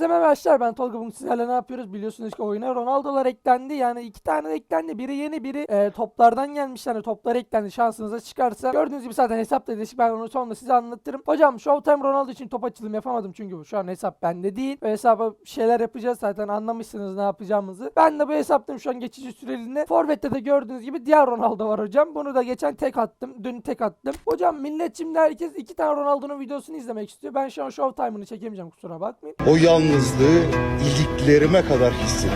Herkese merhaba arkadaşlar ben Tolga bugün sizlerle ne yapıyoruz? Biliyorsunuz ki oyuna Ronaldo'lar eklendi. Yani iki tane eklendi. Biri yeni biri e, toplardan gelmiş. Yani toplar eklendi. Şansınıza çıkarsa. Gördüğünüz gibi zaten hesapta değişik. Ben onu sonra size anlatırım. Hocam Showtime Ronaldo için top açılım yapamadım. Çünkü şu an hesap bende değil. Ve hesaba şeyler yapacağız. Zaten anlamışsınız ne yapacağımızı. Ben de bu hesaptayım şu an geçici süreliğine. Forvet'te de gördüğünüz gibi diğer Ronaldo var hocam. Bunu da geçen tek attım. Dün tek attım. Hocam millet şimdi herkes iki tane Ronaldo'nun videosunu izlemek istiyor. Ben şu an Showtime'ını çekemeyeceğim. Kusura bakmayın. O yalnızlığı iliklerime kadar hissettim.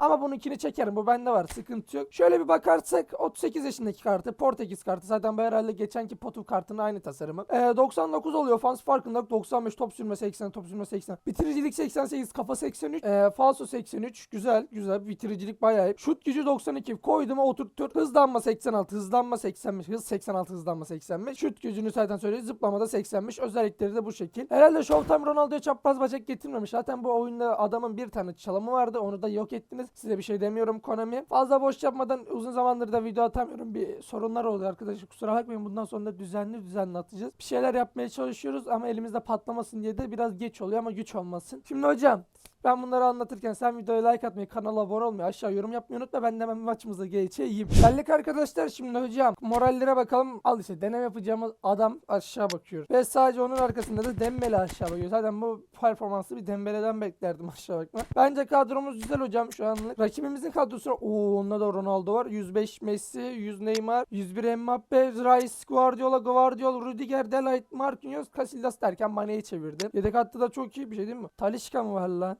Ama bununkini çekerim. Bu bende var. Sıkıntı yok. Şöyle bir bakarsak 38 yaşındaki kartı. Portekiz kartı. Zaten bu herhalde geçenki Potu kartının aynı tasarımı. Ee, 99 oluyor. Fans farkında yok. 95 top sürme 80. Top sürme 80. Bitiricilik 88. Kafa 83. Ee, falso 83. Güzel. Güzel. Bitiricilik bayağı iyi. Şut gücü 92. Koydum oturtur. Hızlanma 86. Hızlanma 85. Hız 86. Hızlanma 85. Şut gücünü zaten söyledi. Zıplamada 85. Özellikleri de bu şekil. Herhalde Showtime Ronaldo'ya çapraz bacak getirmemiş. Zaten bu oyunda adamın bir tane çalımı vardı. Onu da yok ettiniz. Size bir şey demiyorum Konami. Fazla boş yapmadan uzun zamandır da video atamıyorum. Bir sorunlar oluyor arkadaşlar. Kusura bakmayın. Bundan sonra da düzenli düzenli atacağız. Bir şeyler yapmaya çalışıyoruz ama elimizde patlamasın diye de biraz geç oluyor ama güç olmasın. Şimdi hocam ben bunları anlatırken sen videoya like atmayı, kanala abone olmayı, aşağı yorum yapmayı unutma. Ben de hemen maçımıza geçeyim. Geldik arkadaşlar şimdi hocam. Morallere bakalım. Al işte deneme yapacağımız adam aşağı bakıyor. Ve sadece onun arkasında da Dembele aşağı bakıyor. Zaten bu performansı bir Dembele'den beklerdim aşağı bakma. Bence kadromuz güzel hocam şu anlık. Rakibimizin kadrosu Oo onda da Ronaldo var. 105 Messi, 100 Neymar, 101 Mbappe, Rice, Guardiola, Guardiola, Rudiger, Delight, Marquinhos, Casillas derken Mane'yi çevirdi. Yedek hattı da çok iyi bir şey değil mi? Talişka mı var lan?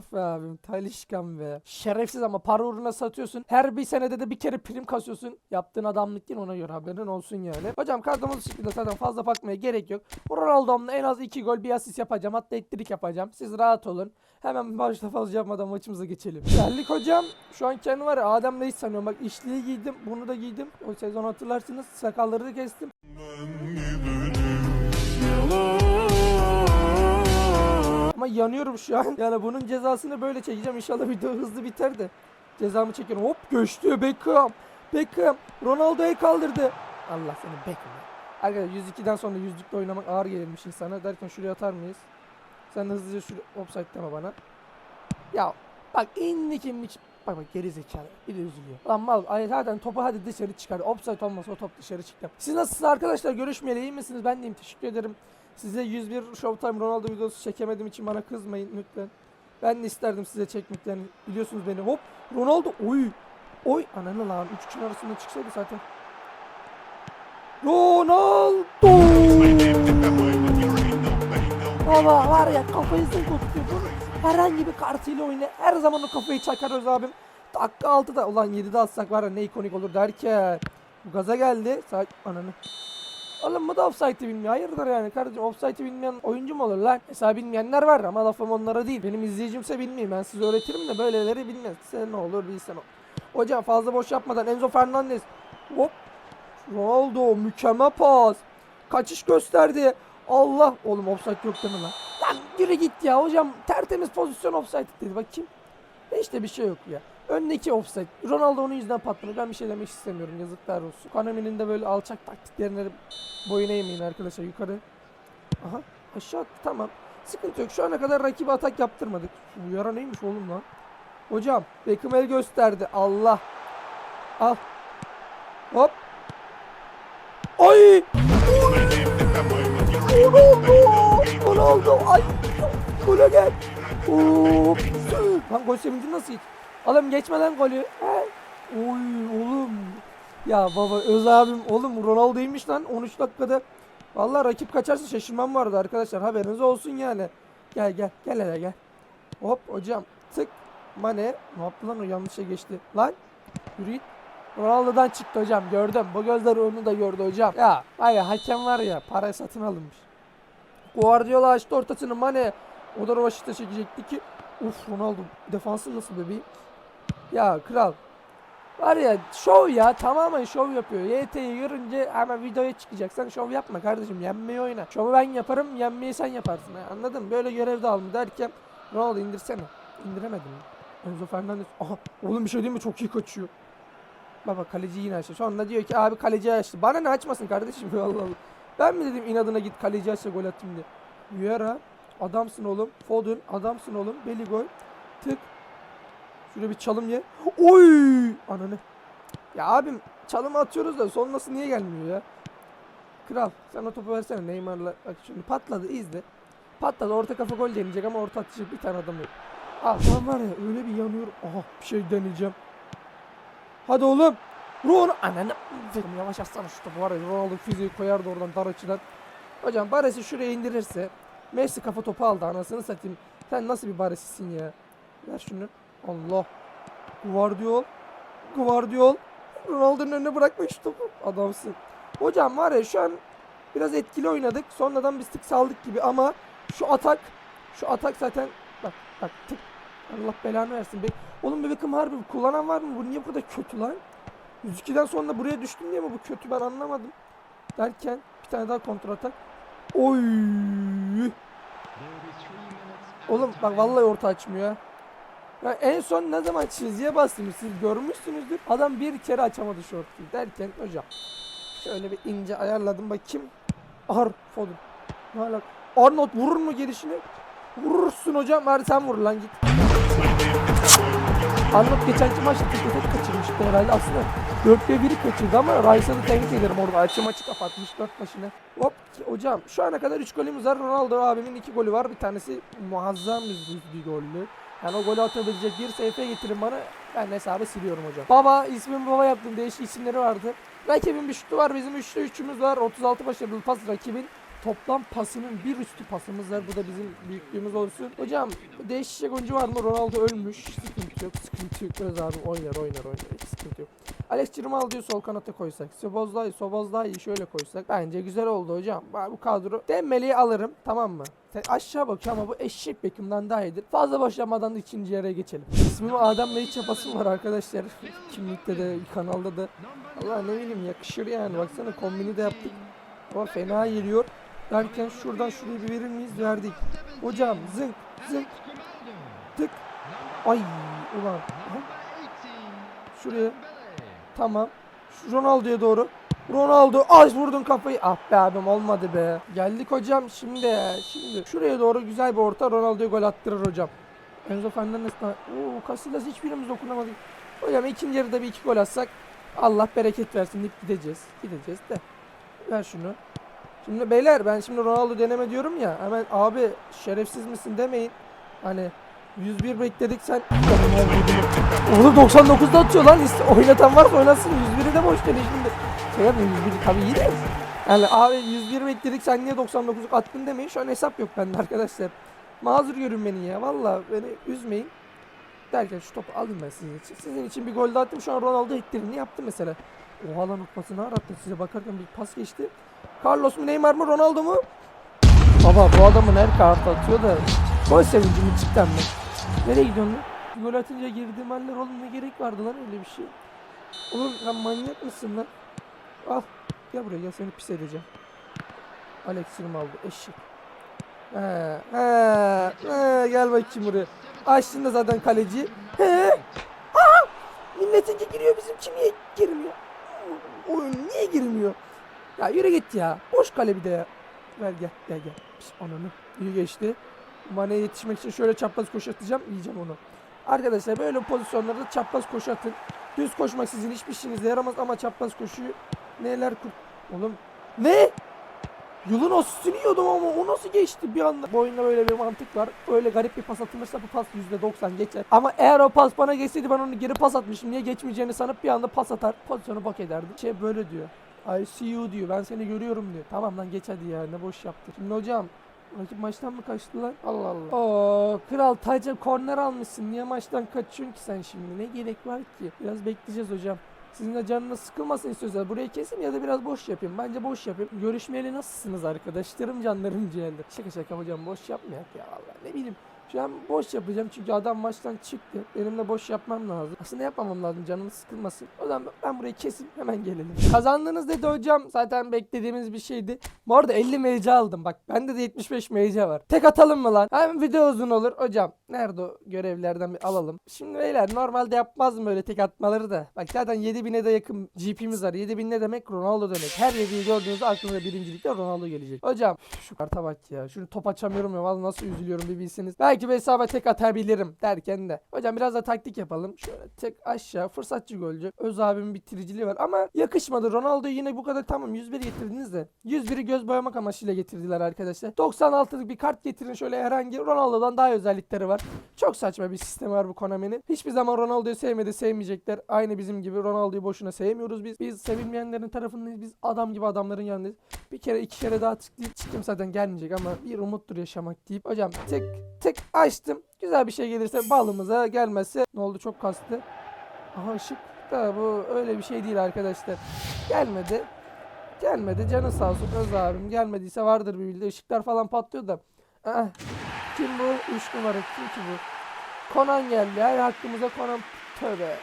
Ah be abim Talişkan be. Şerefsiz ama para uğruna satıyorsun. Her bir senede de bir kere prim kasıyorsun. Yaptığın adamlık değil ona göre haberin olsun yani. Hocam kadromuz şekilde zaten fazla bakmaya gerek yok. Ronaldo'mla en az 2 gol bir asist yapacağım. Hatta ettirik yapacağım. Siz rahat olun. Hemen başta fazla yapmadan maçımıza geçelim. Geldik hocam. Şu an kendi var ya Adem Reis sanıyorum. Bak işliği giydim. Bunu da giydim. O sezon hatırlarsınız. Sakalları da kestim. Ama yanıyorum şu an. Yani bunun cezasını böyle çekeceğim. İnşallah video hızlı biter de. Cezamı çekiyorum. Hop göçtü Beckham. Beckham. Ronaldo'ya kaldırdı. Allah seni Beckham. Arkadaşlar 102'den sonra yüzlükle oynamak ağır gelirmiş insana. Derken şuraya atar mıyız? Sen hızlıca şuraya offside deme bana. Ya bak inlik inlik. Bak bak geri zekalı. Bir de üzülüyor. Lan mal ay zaten topu hadi dışarı çıkar. Offside olmasa o top dışarı çıktı. Siz nasılsınız arkadaşlar? Görüşmeyeli iyi misiniz? Ben deyim. Teşekkür ederim. Size 101 Showtime Ronaldo videosu çekemediğim için bana kızmayın lütfen. Ben de isterdim size çekmeklerini. Biliyorsunuz beni. Hop Ronaldo. Oy. Oy. Ananı lan. Üç kişinin arasında çıksaydı zaten. Ronaldo. Baba var ya kafayı. Bu Herhangi bir kartıyla oyna. Her zaman o kafayı çakarız abim. Dakika 6'da. Ulan 7'de atsak var ya ne ikonik olur derken. Bu gaza geldi. Sa ananı. Oğlum bu da offside'i bilmiyor. Hayırdır yani kardeşim offside'i bilmeyen oyuncu mu olur lan? Mesela bilmeyenler var ama lafım onlara değil. Benim izleyicimse bilmeyeyim. Ben size öğretirim de böyleleri bilmez. Sen ne olur bilsen o. Hocam fazla boş yapmadan Enzo Fernandez. Hop. Ronaldo mükemmel pas. Kaçış gösterdi. Allah. Oğlum offside yok değil mi lan? Lan yürü git ya hocam. Tertemiz pozisyon offside dedi. Bakayım. E işte bir şey yok ya. Öndeki offside. Ronaldo onun yüzünden patladı. Ben bir şey demek istemiyorum. Yazıklar olsun. Konami'nin de böyle alçak taktiklerine boyun eğmeyin arkadaşlar. Yukarı. Aha. Aşağı. Tamam. Sıkıntı yok. Şu ana kadar rakibe atak yaptırmadık. Bu yara neymiş oğlum lan? Hocam. Beckham el gösterdi. Allah. Al. Hop. Ay. Ronaldo. Ronaldo. Ay. Gole gel. Hop. Lan gol sevinci nasıl hiç? Oğlum geçmeden golü. He. Oy oğlum. Ya baba Öz abim oğlum Ronaldo'ymuş lan 13 dakikada. Vallahi rakip kaçarsa şaşırmam vardı arkadaşlar haberiniz olsun yani. Gel gel gel hele gel. Hop hocam tık. Mane. Ne yaptı lan o yanlışa geçti. Lan. Yürü git. Ronaldo'dan çıktı hocam gördüm. Bu gözler onu da gördü hocam. Ya var ya hakem var ya para satın alınmış. Guardiola açtı ortasını Mane. O da Rovaşit'e çekecekti ki. Uf Ronaldo defansı nasıl bebeğim? Ya kral. Var ya şov ya tamamen şov yapıyor. YT'yi görünce hemen videoya çıkacaksan şov yapma kardeşim. Yenmeyi oyna. Şovu ben yaparım yenmeyi sen yaparsın. Ha, anladın mı? Böyle görev dağılımı derken Ronaldo indirsene. İndiremedim. Enzo Fernandez. Aha oğlum bir şey değil mi? Çok iyi kaçıyor. Baba kaleci yine açtı. Sonra diyor ki abi kaleci açtı. Bana ne açmasın kardeşim Allah Allah. Ben mi dedim inadına git kaleci açsa gol atayım diye. Vieira adamsın oğlum. Foden adamsın oğlum. Beligoy tık. Şöyle bir çalım ye. Oy! Ananı. Ya abim çalım atıyoruz da sonrası niye gelmiyor ya? Kral sen o topu versene Neymar'la. Bak şimdi patladı izle. Patladı orta kafa gol deneyecek ama orta atacak bir tane adam yok. Ah lan var ya öyle bir yanıyorum. Aha bir şey deneyeceğim. Hadi oğlum. Ron ananı. Dedim, Yavaş atsana şu topu var ya Ronaldo fiziği koyardı oradan dar açıdan. Hocam Baresi şuraya indirirse Messi kafa topu aldı anasını satayım. Sen nasıl bir Baresi'sin ya? Ver şunu. Allah. Guardiol. Guardiol. Ronaldo'nun önüne bırakma şu topu. Adamsın. Hocam var ya şu an biraz etkili oynadık. Sonradan bir tık saldık gibi ama şu atak şu atak zaten bak bak tık Allah belanı versin. Be Oğlum bir Beckham harbi kullanan var mı? Bu niye bu kadar kötü lan? 102'den sonra buraya düştüm diye mi bu kötü ben anlamadım. Derken bir tane daha kontrol atak. Oy! Oğlum bak vallahi orta açmıyor. Ya en son ne zaman çizgiye bastınız siz görmüşsünüzdür. Adam bir kere açamadı şortu derken hocam şöyle bir ince ayarladım bakayım. Ar Foden. Ne alak? Arnold vurur mu gelişini? Vurursun hocam. Hadi sen vur lan git. Arnold geçenki maçta tek kaçırmıştı herhalde. Aslında 4'te 1'i kaçırdı ama Rice'a da tebrik ederim orada. Açı maçı kapatmış 4 başına. Hop hocam şu ana kadar 3 golümüz var. Ronaldo abimin 2 golü var. Bir tanesi muazzam bir gollü. Yani o golü atabilecek bir sayfaya getirin bana. Ben hesabı siliyorum hocam. Baba ismimi baba yaptım. Değişik isimleri vardı. Rakibin bir şutu var. Bizim 3'te 3'ümüz var. 36 başarılı pas rakibin. Toplam pasının bir üstü pasımız var. Bu da bizim büyüklüğümüz olsun. Hocam değişecek oyuncu var mı? Ronaldo ölmüş. Yok. Sıkıntı yok. Öz abi oynar oynar oynar. Hiç sıkıntı yok. Alex Çırmal diyor sol kanata koysak. Sobozlay, Sobozlay şöyle koysak. Bence güzel oldu hocam. Bu kadro Dembele'yi alırım. Tamam mı? Sen aşağı bakıyor ama bu eşek Beckham'dan daha iyidir. Fazla başlamadan da ikinci yere geçelim. İsmim Adem Bey çapasım var arkadaşlar. Kimlikte de kanalda da. Allah ne bileyim yakışır yani. Baksana kombini de yaptık. Ama fena geliyor. Derken şuradan şuraya bir verir miyiz? Verdik. Hocam zınk zınk tık. Ay ulan. Şuraya. Tamam. Şu Ronaldo'ya doğru. Ronaldo az vurdun kafayı. Ah be abim olmadı be. Geldik hocam şimdi. Şimdi şuraya doğru güzel bir orta Ronaldo'ya gol attırır hocam. Enzo Fernandez da. Oo Casillas hiçbirimiz dokunamadık. Hocam ikinci yarıda bir iki gol atsak Allah bereket versin deyip gideceğiz. Gideceğiz de. Ver şunu. Şimdi beyler ben şimdi Ronaldo deneme diyorum ya. Hemen abi şerefsiz misin demeyin. Hani 101 bekledik sen. Oğlum 99'da atıyor lan. Oynatan varsa oynasın. 101'i de boş dedi şimdi. Şey yapmayın 101'i tabii iyi de. Yani abi 101 bekledik sen niye 99'luk attın demeyin. Şu an hesap yok bende arkadaşlar. Mazur görün beni ya. Valla beni üzmeyin. Derken şu topu alayım ben sizin için. Sizin için bir gol daha attım. Şu an Ronaldo ettirini yaptı mesela. Oha lan o pasını arattı. Size bakarken bir pas geçti. Carlos mu Neymar mı Ronaldo mu? Baba bu adamın her kartı atıyor da gol sevinci mi cidden mi? Nereye gidiyorsun lan? Gol atınca girdiğim haller oğlum ne gerek vardı lan öyle bir şey. Oğlum sen manyak mısın lan? Al gel buraya gel seni pis edeceğim. Alex aldı eşek. He, he, he, gel bakayım buraya. Açtın da zaten kaleci. He. Aa! Milletinki giriyor bizimki niye girmiyor? Oyun niye girmiyor? Ya yürü git ya. Boş kale bir de ya. Ver gel gel gel. Pis, ananı. İyi geçti. Mane'ye yetişmek için şöyle çapraz koşu atacağım. Yiyeceğim onu. Arkadaşlar böyle pozisyonlarda çapraz koşu atın. Düz koşmak sizin hiçbir işinize yaramaz ama çapraz koşuyu neler kur... Oğlum ne? Yılın asistini yiyordum ama o nasıl geçti bir anda? Bu oyunda böyle bir mantık var. Öyle garip bir pas atılırsa bu pas %90 geçer. Ama eğer o pas bana geçseydi ben onu geri pas atmışım. Niye geçmeyeceğini sanıp bir anda pas atar. Pozisyonu bak ederdim. Şey böyle diyor. I see you diyor. Ben seni görüyorum diyor. Tamam lan geç hadi ya. Ne boş yaptı. Şimdi hocam Rakip maçtan mı kaçtı lan? Allah Allah. Oo kral taca korner almışsın. Niye maçtan kaçıyorsun ki sen şimdi? Ne gerek var ki? Biraz bekleyeceğiz hocam. Sizin de canınız sıkılmasın istiyorsanız burayı kesin ya da biraz boş yapayım. Bence boş yapayım. Görüşmeyeli nasılsınız arkadaşlarım canlarım ciğerler. Şaka şaka hocam boş yapmayak ya Allah ne bileyim. Şu boş yapacağım çünkü adam maçtan çıktı. Benim de boş yapmam lazım. Aslında yapmamam lazım canınız sıkılmasın. O zaman ben burayı kesip hemen gelelim. Kazandınız dedi hocam. Zaten beklediğimiz bir şeydi. Bu arada 50 MC aldım. Bak bende de 75 MC var. Tek atalım mı lan? Hem video uzun olur. Hocam nerede o görevlerden bir alalım. Şimdi beyler normalde yapmazdım böyle tek atmaları da. Bak zaten 7000'e de yakın GP'miz var. 7000 ne demek? Ronaldo demek. Her 7'yi gördüğünüzde aklınıza birincilikte Ronaldo gelecek. Hocam şu karta bak ya. Şunu top açamıyorum ya. Vallahi nasıl üzülüyorum bir bilseniz. Belki bir hesaba tek atabilirim derken de. Hocam biraz da taktik yapalım. Şöyle tek aşağı fırsatçı golcü. Öz abimin bitiriciliği var ama yakışmadı. Ronaldo'yu yine bu kadar tamam 101 getirdiniz de. 101'i göz boyamak amaçıyla getirdiler arkadaşlar. 96'lık bir kart getirin şöyle herhangi Ronaldo'dan daha özellikleri var. Çok saçma bir sistemi var bu Konami'nin. Hiçbir zaman Ronaldo'yu sevmedi, sevmeyecekler. Aynı bizim gibi Ronaldo'yu boşuna sevmiyoruz biz. Biz sevilmeyenlerin tarafındayız. Biz adam gibi adamların yanındayız. Bir kere iki kere daha tıklayıp çıktım zaten gelmeyecek ama bir umuttur yaşamak deyip. Hocam tek tek açtım. Güzel bir şey gelirse balımıza gelmezse ne oldu çok kastı. Aha ışık da bu öyle bir şey değil arkadaşlar. Gelmedi. Gelmedi canı sağ olsun Öz abim gelmediyse vardır bir bildiği ışıklar falan patlıyor da. Ah, kim bu? 3 numara kim ki bu? Konan geldi. Her hakkımıza Konan tövbe. tövbe.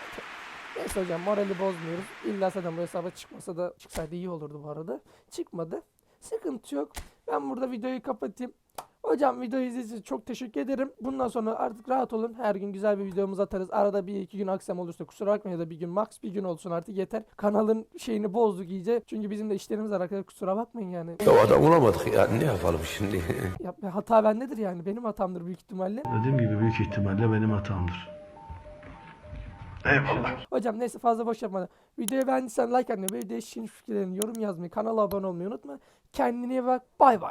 Neyse hocam morali bozmuyoruz. İlla zaten bu hesaba çıkmasa da çıksaydı iyi olurdu bu arada. Çıkmadı. Sıkıntı yok. Ben burada videoyu kapatayım. Hocam videoyu izlediğiniz için çok teşekkür ederim. Bundan sonra artık rahat olun. Her gün güzel bir videomuz atarız. Arada bir iki gün aksam olursa kusura bakmayın ya da bir gün max bir gün olsun artık yeter. Kanalın şeyini bozduk iyice. Çünkü bizim de işlerimiz var arkadaşlar kusura bakmayın yani. Ya adam bulamadık ya ne yapalım şimdi? Ya, hata bendedir yani. Benim hatamdır büyük ihtimalle. Dediğim gibi büyük ihtimalle benim hatamdır. Eyvallah. Hocam neyse fazla boş yapmadan. Videoyu beğendiysen like atmayı, videoya şirin fikirlerini yorum yazmayı, kanala abone olmayı unutma. Kendine bak. Bay bay.